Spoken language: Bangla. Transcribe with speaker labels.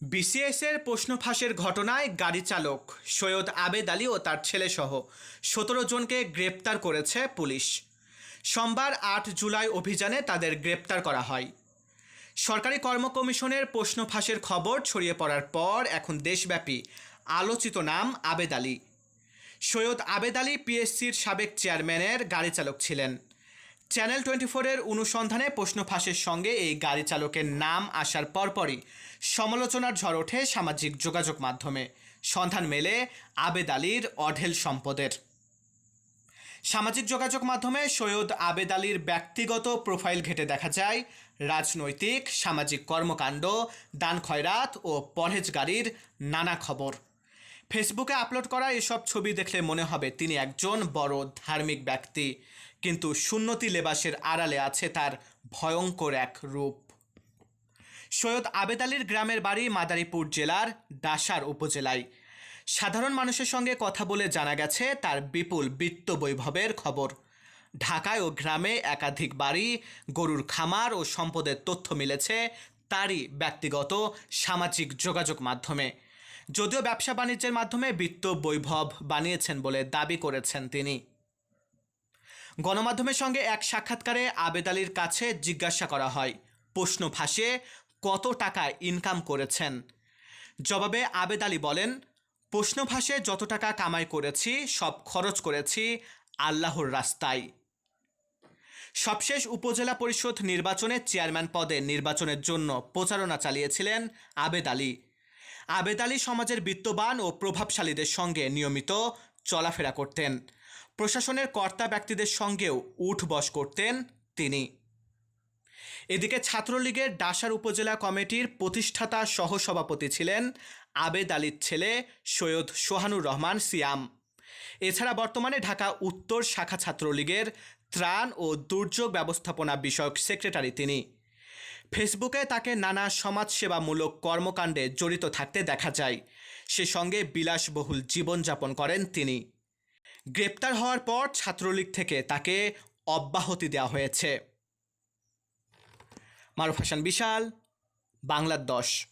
Speaker 1: বিসিএসের প্রশ্ন ফাঁসের ঘটনায় গাড়ি চালক সৈয়দ আবেদ আলী ও তার ছেলেসহ সতেরো জনকে গ্রেপ্তার করেছে পুলিশ। সোমবার আট জুলাই অভিযানে তাদের গ্রেপ্তার করা হয়। সরকারি কর্ম কমিশনের প্রশ্ন ফাঁসের খবর ছড়িয়ে পড়ার পর এখন দেশব্যাপী আলোচিত নাম আবেদ আলী। সৈয়দ আবেদ আলী পিএসসির সাবেক চেয়ারম্যানের গাড়ি চালক ছিলেন। চ্যানেল টোয়েন্টি ফোরের অনুসন্ধানে প্রশ্ন ফাঁসের সঙ্গে এই গাড়ি চালকের নাম আসার পরপরই সমালোচনার ঝড় ওঠে সামাজিক যোগাযোগ মাধ্যমে। সন্ধান মেলে আবেদ আলীর অঢেল সম্পদের। সামাজিক যোগাযোগ মাধ্যমে সৈয়দ আবেদ আলীর ব্যক্তিগত প্রোফাইল ঘেটে দেখা যায় রাজনৈতিক, সামাজিক কর্মকাণ্ড, দান খয়রাত ও পরহেজগারির নানা খবর। ফেসবুকে আপলোড করা এসব ছবি দেখলে মনে হবে তিনি একজন বড় ধার্মিক ব্যক্তি। কিন্তু সুন্নতি লেবাসের আড়ালে আছে তার ভয়ঙ্কর এক রূপ। সৈয়দ আবেদ আলীর গ্রামের বাড়ি মাদারীপুর জেলার দাসার উপজেলায়। সাধারণ মানুষের সঙ্গে কথা বলে জানা গেছে তার বিপুল বিত্ত বৈভবের খবর। ঢাকায় ও গ্রামে একাধিক বাড়ি, গরুর খামার ও সম্পদের তথ্য মিলেছে তারই ব্যক্তিগত সামাজিক যোগাযোগ মাধ্যমে। যদিও ব্যবসা বাণিজ্যের মাধ্যমে বিত্ত বৈভব বানিয়েছেন বলে দাবি করেছেন তিনি। গণমাধ্যমের সঙ্গে এক সাক্ষাৎকারে আবেদ আলীর কাছে জিজ্ঞাসা করা হয়, প্রশ্ন ফাঁসে কত টাকা ইনকাম করেছেন? জবাবে আবেদ আলী বলেন, প্রশ্ন ফাঁসে যত টাকা কামাই করেছি, সব খরচ করেছি আল্লাহর রাস্তায়। সবশেষ উপজেলা পরিষদ নির্বাচনে চেয়ারম্যান পদে নির্বাচনের জন্য প্রচারণা চালিয়েছিলেন আবেদ আলী। আবেদ আলী সমাজের বিত্তবান ও প্রভাবশালীদের সঙ্গে নিয়মিত চলাফেরা করতেন। প্রশাসনের কর্তা ব্যক্তিদের সঙ্গেও উঠবস করতেন তিনি। এদিকে ছাত্রলীগের ডাসার উপজেলা কমিটির প্রতিষ্ঠাতা সহসভাপতি ছিলেন আবেদ আলীর ছেলে সৈয়দ সোহানুর রহমান সিয়াম। এছাড়া বর্তমানে ঢাকা উত্তর শাখা ছাত্রলীগের ত্রাণ ও দুর্যোগ ব্যবস্থাপনা বিষয়ক সেক্রেটারি তিনি। ফেসবুকে তাকে নানা সমাজসেবামূলক কর্মকাণ্ডে জড়িত থাকতে দেখা যায়। সে সঙ্গে বিলাসবহুল জীবনযাপন করেন তিনি। গ্রেপ্তার হওয়ার পর ছাত্রলীগ থেকে তাকে অব্যাহতি দেওয়া হয়েছে। মারুফ হাসান বিশাল, বাংলার দশ।